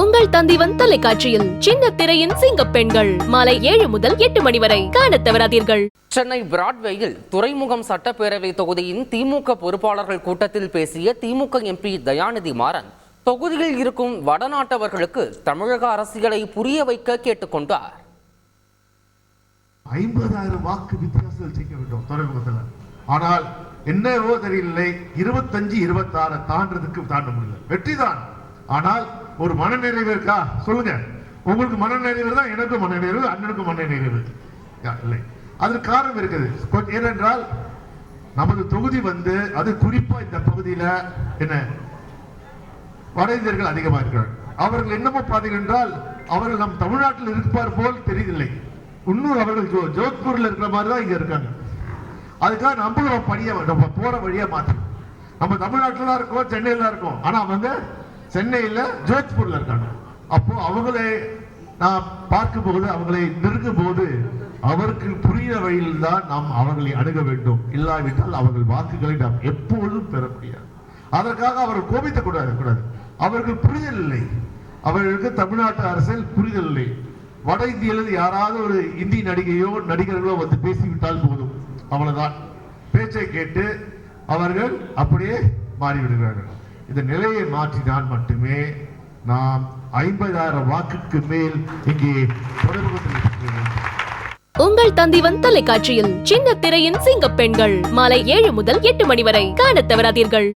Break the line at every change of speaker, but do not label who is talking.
உங்கள் தந்திவன் தொலைக்காட்சியில் சின்ன திரையின் சிங்க பெண்கள். மாலை ஏழு முதல் எட்டு மணி வரை காணத் தவறாதீர்கள்.
சென்னை பிராட்வேயில் துறைமுகம் சட்டப்பேரவை தொகுதியின் திமுக பொறுப்பாளர்கள் கூட்டத்தில் பேசிய திமுக எம்பி தயாநிதி மாறன் தொகுதியில் இருக்கும் வடநாட்டவர்களுக்கு தமிழக அரசியலை புரிய வைக்க கேட்டுக்கொண்டார்
ஐம்பதாயிரம் வாக்கு வித்தியாசத்தில் ஜெயிக்க வேண்டும் துறைமுகத்தில். ஆனால் என்னவோ தெரியவில்லை இருபத்தஞ்சு இருபத்தாறு தாண்டதுக்கு தாண்ட முடியல. வெற்றி தான் ஆனால் ஒரு மனநிறைவு இருக்கா சொல்லுங்க. உங்களுக்கு மனநிறைவு தான் எனக்கும் மனநிறைவு அண்ணனுக்கும் மனநிறைவு. இல்லை. அதற்கு காரணம் இருக்குது. ஏனென்றால் நமது தொகுதி வந்து அது குறிப்பா இந்த பகுதியில என்ன? வட இந்தியர்கள் அதிகமா இருக்கிறார்கள் அவர்கள் என்னமோ பார்த்தீர்கள் என்றால் அவர்கள் நம் தமிழ்நாட்டில் இருப்பார் போல் தெரியவில்லை. இன்னும் அவர்கள் ஜோ ஜோத்பூர்ல இருக்கிற மாதிரி தான் இங்க இருக்காங்க. அதுக்காக நம்மளும் பணியை படிய நம்ம போற வழியா மாற்றணும் நம்ம தமிழ்நாட்டில் தான் இருக்கோம் சென்னையில தான் இருக்கோம். ஆனா அவங்க சென்னையில் ஜோத்பூரில் இருக்காங்க. அப்போ அவங்களை நாம் பார்க்கும் போது அவங்களை நெருங்கும் போது அவருக்கு புரிகிற வழியில் தான் நாம் அவர்களை அணுக வேண்டும். இல்லாவிட்டால் அவர்கள் வாக்குகளை நாம் எப்பொழுதும் பெற முடியாது. அதற்காக அவர்கள் கோபித்த கூடாது கூடாது. அவர்கள் புரிதல் இல்லை. அவர்களுக்கு தமிழ்நாட்டு அரசியல் புரிதல் இல்லை. வட இந்தியிலிருந்து யாராவது ஒரு இந்தி நடிகையோ நடிகர்களோ வந்து பேசிவிட்டால் போதும். அவ்வளவுதான். பேச்சை கேட்டு அவர்கள் அப்படியே மாறிவிடுகிறார்கள். இந்த நிலையை மாற்றினால் மட்டுமே நாம் ஐம்பதாயிரம் வாக்குக்கு மேல் இங்கே தொடர்பு
உங்கள் தந்திவன் தொலைக்காட்சியில் சின்ன திரையின் சிங்க பெண்கள் மாலை ஏழு முதல் எட்டு மணி வரை காண தவறாதீர்கள்.